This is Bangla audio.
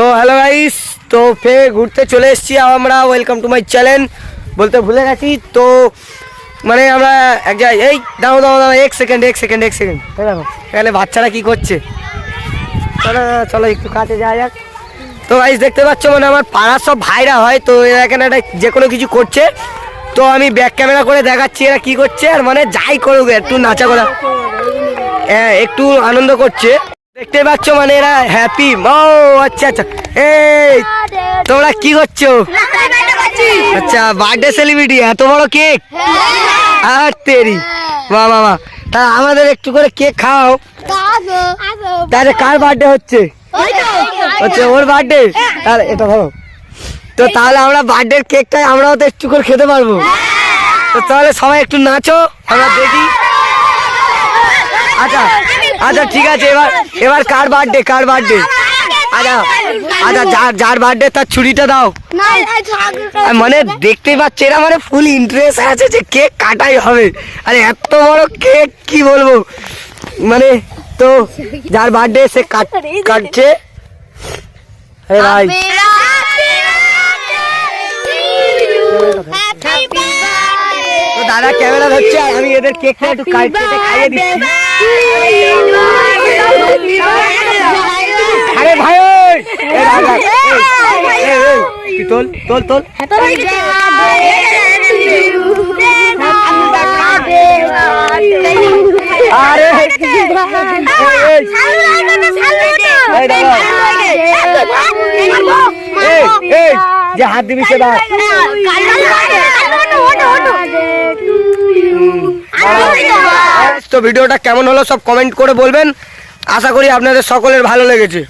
তো হ্যালো গাইস তো ফে ঘুরতে চলে এসেছি আমরা ওয়েলকাম টু মাই চ্যানেল বলতে ভুলে গেছি, তো মানে আমরা এক জায়গায়, এই দাও দাও দাও এক সেকেন্ড এক সেকেন্ড এক সেকেন্ড দেখো, এখানে বাচ্চারা কি করছে? চলো চলো একটু কাছে যাওয়া যাক। তো গাইস দেখতে পাচ্ছ মানে আমার পাড়ার সব ভাইরা হয়, তো এরা এখানে একটা যে কোনো কিছু করছে। তো আমি ব্যাক ক্যামেরা করে দেখাচ্ছি এরা কি করছে, আর মানে যাই করুক, একটু নাচা করা হ্যাঁ একটু আনন্দ করছে। দেখতে পাচ্ছ মানে এরা হ্যাপি ও আচ্ছা আচ্ছা। এই, তোমরা কি করছ? আচ্ছা বার্থডে সেলিব্রিটি এত বড় কেক আর তেরি। বাহ বাহ তা আমাদের একটু করে কেক খাও তাহলে কার বার্থডে হচ্ছে? হচ্ছে ওর বার্থডে তাহলে এটা ধরো তো তাহলে আমরা বার্থডে কেকটা আমরাও তো একটু করে খেতে পারব। তো তাহলে সবাই একটু নাচো, আমরা দেখি। আচ্ছা আচ্ছা ঠিক আছে, এবার এবার কার বার্থডে কার বার্থডে আচ্ছা আচ্ছা যার যার বার্থডে তার ছুরিটা দাও। মানে দেখতেই পাচ্ছি, এরা মানে ফুল ইন্টারেস্ট আছে যে কেক কাটাই হবে। আরে, এত বড় কেক কি বলব? মানে তো, যার বার্থডে সে কাট কাটছে। আরে ভাই। তো দাদা, ক্যামেরা ধরছে আমি এদের কেকটা একটু কাট- খাইয়ে দিচ্ছি আরে ভাই ওই! এই দাদা, এই, এই, এই, তুই তোল তোল তোল। যে হাত দিবি সে তো ভিডিওটা কেমন হলো সব কমেন্ট করে বলবেন। আশা করি আপনাদের সকলের ভালো লেগেছে।